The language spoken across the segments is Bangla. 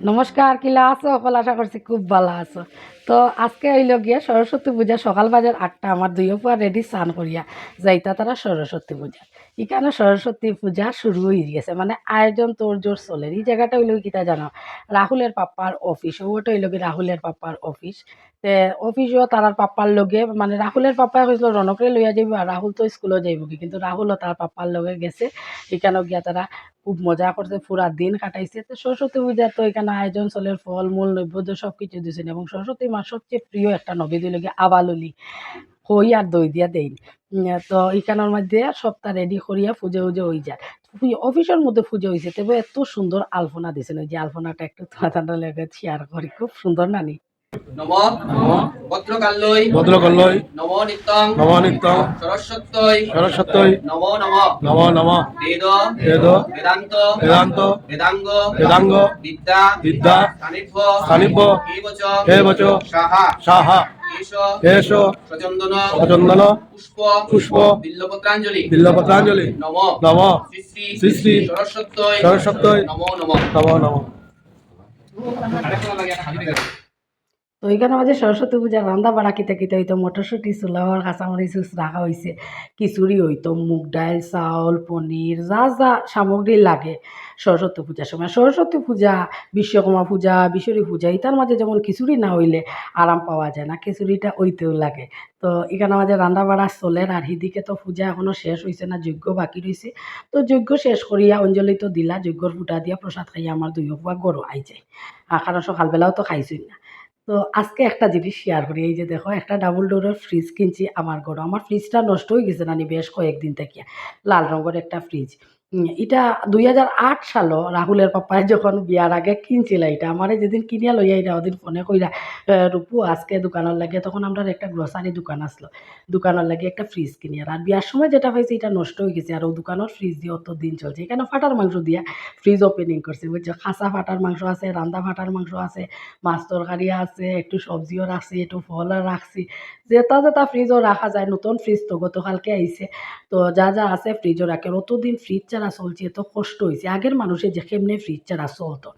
নমস্কার, কিলা আছো? সকল আশা করছি খুব ভালো আছো। তো আজকে হইল গিয়ে সরস্বতী পূজা, সকাল বাজার আটটা, আমার দুই পুয়া রেডি স্নান করিয়া যাইতা তারা সরস্বতী পূজা এখানে সরস্বতী পূজা শুরু হয়ে গেছে মানে আয়োজন তোর জোর চলে এই জায়গাটা হইল কিতা জানো? রাহুলের পাপ্পার অফিস ওটা হইল কি রাহুলের পাপ্পার অফিস তে অফিসও তারার পাপ্পার লগে মানে রাহুলের পাপ্পাই কইছিল রনকরে লইয়া যাইব আর রাহুল তো স্কুলও যাইব কি? কিন্তু রাহুলও তার পাপ্পার লগে গেছে। এখানে গিয়া তারা খুব মজা করছে, পুরা দিন কাটাইছে। তো সরস্বতী পূজা তো এখানে আয়োজন চলে ফল মূল নৈবেদ্য সব কিছু দিয়েছেন এবং সরস্বতী মার সবচেয়ে প্রিয় একটা নবী দিল আবালুলি। হই আর দই দিয়া দেই তো এখানের মধ্যে সবটা রেডি করিয়া পুজো উজো হয়ে যায়। অফিসের মধ্যে পুজো হয়েছে তবে এত সুন্দর আলপনা দিয়েছেন। ওই যে আলপনাটা একটু তোমাদের লেগে শেয়ার করি খুব সুন্দর নানি নম ভদ্রকাল্যই ভদ্রকল্লই নম নিত্যং নবনিত্যং সরস্বত্যই সরস্বত্যই নম নম নম নম বেদ বেদ বেদান্ত বেদান্ত বেদাঙ্গ বেদাঙ্গ বিদ্যা সাহা। এষ সচন্দন সচন্দন পুষ্প পুষ্প বিল্লপত্রাঞ্জলি। বিল্লপত্রাঞ্জলি। নম। নম। শ্রী শ্রী সরস্বত্যই। সরস্বত্যই। নম নম। নম নম। তো এখানে মাঝে সরস্বতী পূজার রান্না বাড়া কিতে কিতে হইতো মটরশুঁটি চুলাওয়ার কাঁচামরিচ জুস রাখা হয়েছে খিচুড়ি হইতো, মুগ ডাল চাউল পনির যা যা সামগ্রী লাগে সরস্বতী পূজার সময়। সরস্বতী পূজা বিশ্বকর্মা পূজা বিশ্বরী পূজা এটার মাঝে যেমন খিচুড়ি না হইলে আরাম পাওয়া যায় না, খিচুড়িটা ওইতেও লাগে। তো এখানে মাঝে রান্না বাড়া চলে আর হিদিকে তো পূজা এখনও শেষ হয়েছে না, যজ্ঞ বাকি রয়েছে তো যজ্ঞ শেষ করিয়া অঞ্জলি তো দিলা যজ্ঞর ফুটা দিয়া প্রসাদ খাইয়া আমার দুই পুয়া গরু আই যায় কারণ সকালবেলাও তো খাইছই না। তো আজকে একটা জিনিস শেয়ার করি। এই যে দেখো, একটা ডাবল ডোরের ফ্রিজ কিনছি আমার ঘরে। আমার ফ্রিজটা নষ্ট হয়ে গেছে নানি বেশ কয়েকদিন থেকে। লাল রঙের একটা ফ্রিজ এটা দুই হাজার আট সালও রাহুলের পাপায় যখন বিয়ার আগে কিনছিল এটা আমারে যেদিন কিনিয়া লইয়া এটা ওদিন ফোনে কইরা "আহ, রূপু আজকে দোকানের লাগে তখন আমরা একটা গ্রোসারি দোকান আসলো। দোকানের লাগে একটা ফ্রিজ কিনি আর বিয়ার সময় যেটা পাইছে এটা নষ্ট হয়ে গেছে। আর ও দোকানের ফ্রিজ দিয়ে অত দিন চলছে। এখানে ফাটার মাংস দিয়া ফ্রিজ ওপেনিং করছে বুঝছ? খাসা ফাটার মাংস আছে রান্দা ফাটার মাংস আছে মাছ তরকারি আছে একটু সবজিও রাখছি একটু ফলও রাখছি। যেটা যেটা ফ্রিজও রাখা যায় নতুন ফ্রিজ তো গতকালকে আইছে। তো যা যা আছে ফ্রিজও রাখে। অতদিন ফ্রিজ ছাড়া চলছে, এত কষ্ট হয়েছে আগের মানুষের যে কেমনে ফ্রিজ ছাড়া চলতো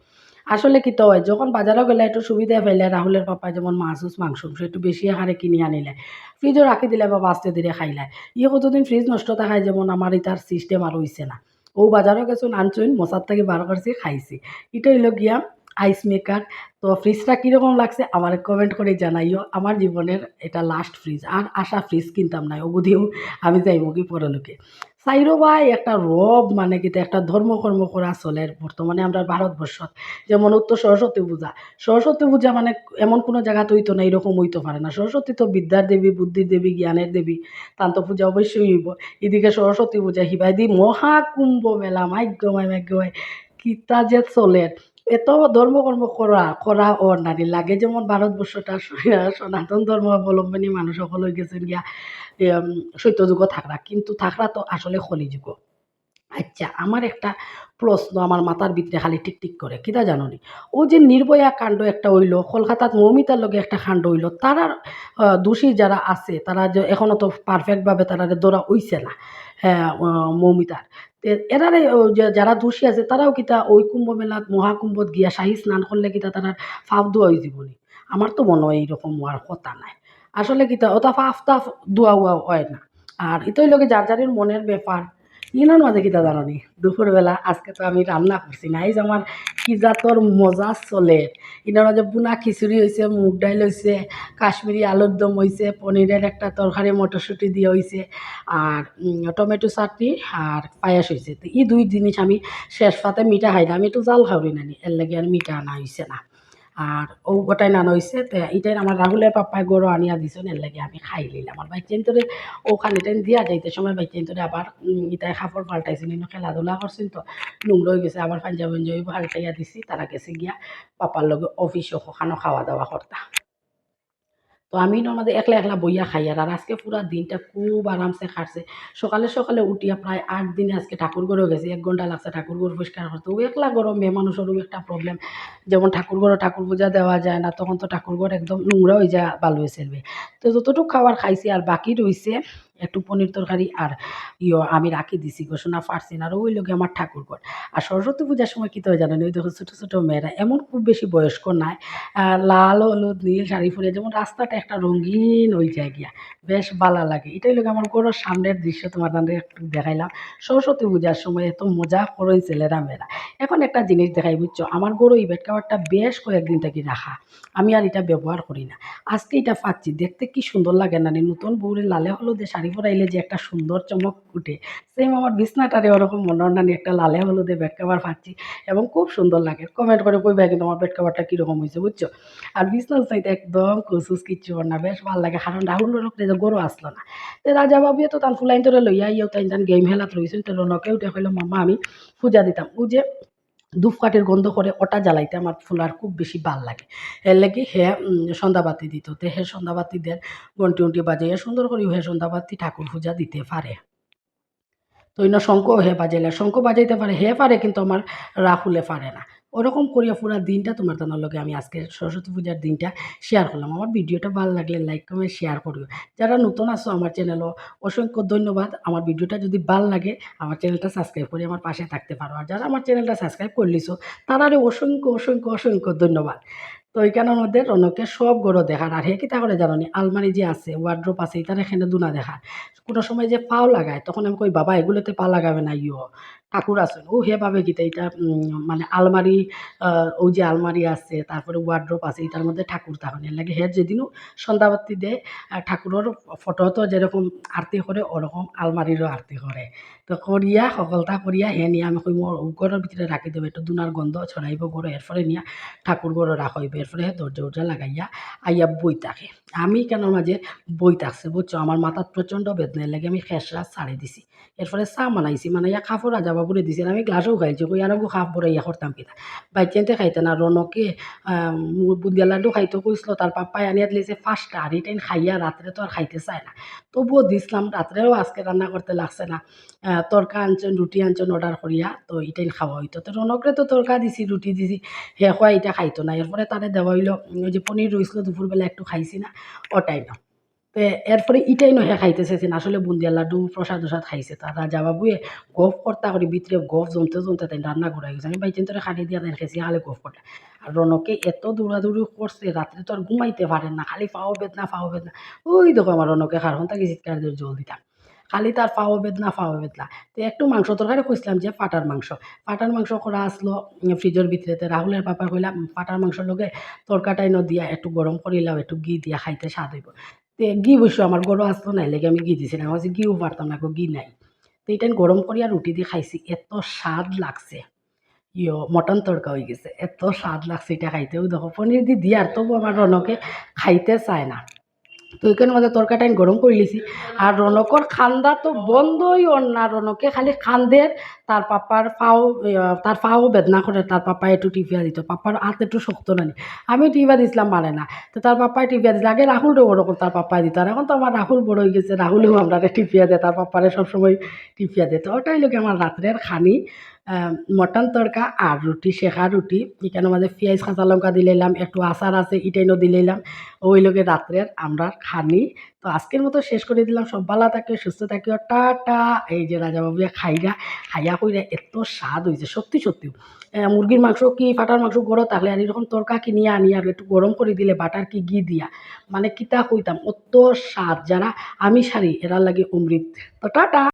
আসলে কি তো হয় যখন বাজারে গেলে একটু সুবিধা পেলে রাহুলের পাপা যেমন মাছ মাংস একটু বেশি আকারে কিনে আনিলে। ফ্রিজও রাখি দিলে বা বাঁচতে দিলে খাইলে। ইয়ে কতদিন ফ্রিজ নষ্ট থাকায় যেমন আমার ইতার সিস্টেম আর হইছে না। ও বাজারে গেছো আনছুন মশার থেকে বার করছি খাইছি। এটা হইল গিয়া আইস মেকার তো ফ্রিজটা কীরকম লাগছে আমার কমেন্ট করে জানাইও। আমার জীবনের এটা লাস্ট ফ্রিজ আর আশা ফ্রিজ কিনতাম না অবধিও আমি যাইব কি পরলোকে চাইরো ভাই একটা রব মানে কিন্তু একটা ধর্মকর্ম করা চলে বর্তমানে আমরা ভারতবর্ষত। যেমন উত্তর সরস্বতী পূজা। সরস্বতী পূজা মানে এমন কোনো জায়গাতে হইতো না, এরকম হইতে পারে না। সরস্বতী তো বিদ্যার দেবী, বুদ্ধির দেবী, জ্ঞানের দেবী, তান্ত পূজা অবশ্যই হইব। এদিকে সরস্বতী পূজা, হিবাই দি মহাকুম্ভ মেলা মাইগ্যময় মাইগ্যময় কিতা যে চলে। এত ধর্মকর্ম করা করা ও নারী লাগে যেমন ভারতবর্ষটা সনাতন ধর্ম অবলম্বনী মানুষ সকল গেছেন গিয়া সত্যযুগ থাকরা। কিন্তু থাকরা তো আসলে কলিযুগ আচ্ছা আমার একটা প্রশ্ন আমার মাথার ভিতরে খালি টিকটিক করে, কিতা জানো নি ও যে নির্ভয়া কাণ্ড একটা হইল কলকাতাত মৌমিতার লগে একটা কাণ্ড হইল তারার দোষী যারা আছে, তারা যে এখনও তো পারফেক্টভাবে তারা দৌড়া হইছে না হ্যাঁ মৌমিতার। এরারে যারা দোষী আছে, তারাও কিতা ওই কুম্ভ মেলাত, মহাকুম্ভত গিয়া শাহী স্নান করলে কিতা তারা ফাফ দোয়া হয়ে যাবনি আমার তো মনে হয় এইরকম হওয়ার কথা নাই। আসলে কিতা, ওটা ফাফ তাফ দোয়া হয় না। আর এটাই লগে যার যারের মনের ব্যাপার ইনার মাঝে কিতা জানি দুপুরবেলা আজকে তো আমি রান্না করছি না। এই যে আমার জাতর মজা চলে। ইনার মাঝে বুনা খিচুড়ি হয়েছে মুগ ডাইল হয়েছে কাশ্মীরি আলুর দম হয়েছে পনিরের একটা তরকারি মটরশুঁটি দিয়ে হয়েছে আর টমেটো চাটনি আর পায়াস হয়েছে তো এই দুই জিনিস আমি শেষ পাতে মিঠা খাই না আমি একটু জাল খাওয়ারি নানি। এর লাগে আর মিঠা আনা হয়েছে না। আর ও গোটাই নান হয়েছে তো এটাই আমার রাহুলের পাপ্পায় গরু আনিয়া দিছ এর লাগে আমি খাই নিলাম আর বাইচেন তোরে ও খালি টাইম দিয়া যাইতে সময় বাইচেন তোরে আবার ইটাই খাপড় পাল্টাইছিল নিন খেলাধুলা করছেন তো। নোংরা হয়ে গেছে, আবার পাঞ্জাব পাল্টাইয়া দিছি, তারা গেছে গিয়া পাপার লগে অফিসও ওখানো খাওয়া দাওয়া করতা। তো আমি নর্মালি একলা একলা বইয়া খাই আর আজকে পুরো দিনটা খুব আরামসে কাটছে সকালে সকালে উঠিয়া প্রায় আট দিনে আজকে ঠাকুর ঘরেও গেছি, এক ঘণ্টা লাগছে ঠাকুর ঘর পরিষ্কার করতে। ও একলা গরম মেয়ে মানুষেরও একটা প্রবলেম যেমন ঠাকুর ঘরে ঠাকুর পূজা দেওয়া যায় না, তখন তো ঠাকুর ঘর একদম নোংরা হয়ে যায় বালু ফেলবে তো যতটুকু খাবার খাইছে আর বাকি রইছে একটু পনির তরকারি আর ইয়ো আমি রাখি দিছি, ঘোষণা পারছি না। আর ওই লোকে আমার ঠাকুর ঘর আর সরস্বতী পূজার সময় কী তো জানেন, ওই দেখো ছোটো ছোটো মেয়েরা এমন খুব বেশি বয়স্ক নাই। লাল, হলুদ, নীল শাড়ি পরে যেমন রাস্তাটা একটা রঙিন ওই যায় গিয়া বেশ ভালো লাগে। এটাই লোক আমার ঘরের সামনের দৃশ্য তোমার একটু দেখাইলাম। সরস্বতী পূজার সময় এত মজা করেন ছেলেরা মেয়েরা। এখন একটা জিনিস দেখাই, বুঝছ? আমার গরু এই বেড কাভারটা বেশ কয়েকদিন থেকে রাখা। আমি আর এটা ব্যবহার করি না। আজকে এটা পাচ্ছি দেখতে কি সুন্দর লাগে না? নতুন বউরে লালে হলুদে শাড়ি পরাইলে যে একটা সুন্দর চমক উঠে। সেম আমার বিছনাটারে ওরকম মনে নানি একটা লালে হলুদে বেড কাভার পাচ্ছি এবং খুব সুন্দর লাগে। কমেন্ট করে কইবা কিন্তু আমার বেড কাভারটা কীরকম হয়েছে বুঝছ? আর বিছনার চাইতে একদম কুসুস কিচ্ছু না, বেশ ভালো লাগে। কারণ রাহুল উপরে যে গরু আসলো না। তো রাজা বাবুয়ে তো তান ফুলাইন তোরে লইয়া ইয়েও তাই তান গেম হেলাত রয়েছেন তো উঠে কইলো মামা আমি পূজা দিতাম। ও যে ধূপকাঠির গন্ধ করে ওটা জ্বালাইতে আমার ফুল আর খুব বেশি ভালো লাগে। এর লাগে হে সন্ধ্যাবাতি দিত। তো হে সন্ধ্যাবাতি দেন গন্টি উন্টি বাজাইয়া সুন্দর করে হে সন্ধ্যাবাতি ঠাকুর পূজা দিতে পারে। তো ইন শঙ্খ হে বাজাইলে শঙ্খ বাজাইতে পারে, হে পারে কিন্তু আমার রাহুলে পারে না। ওরকম করিয়া পুরা দিনটা তোমার তানোর লগে আমি আজকে সরস্বতী পূজার দিনটা শেয়ার করলাম। আমার ভিডিওটা ভালো লাগলে লাইক কমেন্ট শেয়ার করিও। যারা নতুন আছো আমার চ্যানেলও অসংখ্য ধন্যবাদ। আমার ভিডিওটা যদি ভালো লাগে, আমার চ্যানেলটা সাবস্ক্রাইব করে আমার পাশে থাকতে পারো। আর যারা আমার চ্যানেলটা সাবস্ক্রাইব করলিছো, তারারে অসংখ্য অসংখ্য অসংখ্য ধন্যবাদ। তো এইখানের মধ্যে রনকে সব গড়ো দেখার। আর হে কিতা করে জানো আলমারি যে আছে ওয়ার্ড্রোপ আছে, এটার এখানে দুনা দেখার। কোনো সময় যে পাও লাগায়, তখন আমি কই, বাবা, এগুলোতে পা লাগাবে না, ইয়ো। ঠাকুর আছে ও হে ভাবে কিতা এটা মানে আলমারি ওই যে আলমারি আছে, তারপরে ওয়ার্ড্রোপ আছে, এটার মধ্যে ঠাকুর এর লাগে হে যেদিনও সন্ধ্যাবাতি দেয় ঠাকুরের ফটো তো যেরকম আরতি করে, ওরকম আলমারিরও আরতি করে। তো করিয়া সকলটা করিয়া হে নিয়ে আমি কই মোর ঘরের ভিতরে রাখি দেবো, একটু দুনার গন্ধ ছড়াইব ঘরে, এরপরে নিয়ে ঠাকুর ঘরে এরপরে হে দরজা উরজা লাগাইয়া আইয়া বই থাকে আমি কেন মাঝে বই থাকছে বুঝছ? আমার মাথার প্রচণ্ড বেদনার লাগে, আমি খেসরা ছাড়ি দিছি। এরপরে চা মানাইছি মানাইয়া খাফো রাজা বাবুরে দিছি আমি গ্লাসও খাইছি কই আর খাফ বড়াইয়া করতাম কিনা বাইচেনতে খাইতে না রনকে বুন্দিয়া লাড্ডু খাইতে কইছিল তার পাপ্পাই আনিয়া দিলেছে ফার্স্টটা আর এটাই খাইয়া রাত্রে তো আর খাইতে চায় না তবুও দিছিলাম রাত্রেও আজকে রান্না করতে লাগছে না তরকা আনছেন রুটি আনছেন অর্ডার করিয়া তো এটাই খাওয়া হইতো তো রনকরে তো তরকা দিছি রুটি দিছি হে খোয়া এটা খাইতো না এরপরে তারে দেওয়া হইল যে পনির রইছিল দুপুরবেলা একটু খাইছি না ওটাই না তো এরপরে ইটাই নহে খাইতেছে আসলে বুন্দিয়া লাড্ডু প্রসাদ প্রসাদ খাইছে তার রাজা বাবুয়ে গফ কর্তা করে ভিতরে গফ জমতে জমতে তাই রান্না করা গেছে। আমি বাইচেন তোরে খালি দিয়া তাই খেয়েছি খালি গফ করতে আর রনকে এত দৌড়াদৌড়ি করছে রাত্রে তো আর ঘুমাইতে পারেন না, খালি পাও বেদনা পাও বেদনা। ওই দেখো আমার রনকে খারখন তাকে চিৎকার দিয়ে জল দিতাম খালি তার পাও বেদনা পাও বেদনা। তো একটু মাংস তরকারি কইছিলাম যে পাটার মাংস। পাটার মাংস করা আসলো ফ্রিজের ভিতরেতে রাহুলের পাপা কইলাম পাটার মাংসর লগে তরকাটাই ন দিয়া, একটু গরম করিলাম একটু ঘি দিয়া খাইতে স্বাদ হইব। তে ঘি বসে আমার গরু আসতো নাই লেগে আমি ঘি দিছিলাম আমার ঘিও পারতাম না ঘি নাই। তো এটা গরম করিয়া রুটি দিয়ে খাইছি, এত স্বাদ লাগছে। ইয়, মটন তড়কা হয়ে গেছে, এত স্বাদ লাগছে এটা খাইতেও। দেখো পনির দি দিয়ার তবু আমার রনকে খাইতে চায় না। তো ওইখানে মাঝে তরকাটা আমি গরম করে লিছি। আর রনকর খান্দা তো বন্ধই ওর না রনকে খালি খান্দের তার পাপার পাও তার পাও বেদনা করে তার পাপা একটু টিপিয়া দিত পাপার হাত একটু শক্ত নানি। আমি টিপিয়া দিছিলাম মারে না। তো তার পাপাই টিপিয়া দিছিল আগে রাহুল ওরকম তার পাপাই দিত আর এখন তো আমার রাহুল বড় হয়ে গেছে রাহুলেও আমরা টিপিয়া দেয় তার পাপারে সবসময় টিপিয়া দেয় তো ওটাই লোকে আমার রাত্রের খানি মটন তড়কা আর রুটি শেখা রুটি এখানে মাঝে পেঁয়াজ, কাঁচা লঙ্কা দিলাম একটু আচার আছে ইটাইনও দিলাম ওই লোকে রাত্রের আমরা খানি। তো আজকের মতো শেষ করে দিলাম। সব ভালো থাকে, সুস্থ থাকিও টাটা। এই যে রাজাবাবুয়া খাইরা খাইয়া কইরা এত স্বাদ হয়েছে সত্যি সত্যি। মুরগির মাংস কি ফাটার মাংস গরম থাকলে আর এরকম তরকা কিনিয়ে আনি আর একটু গরম করে দিলে বাটার কি ঘি দিয়া? মানে কিতা কইতাম অত স্বাদ যারা আমি সারি এরা লাগে অমৃত। তো টাটা।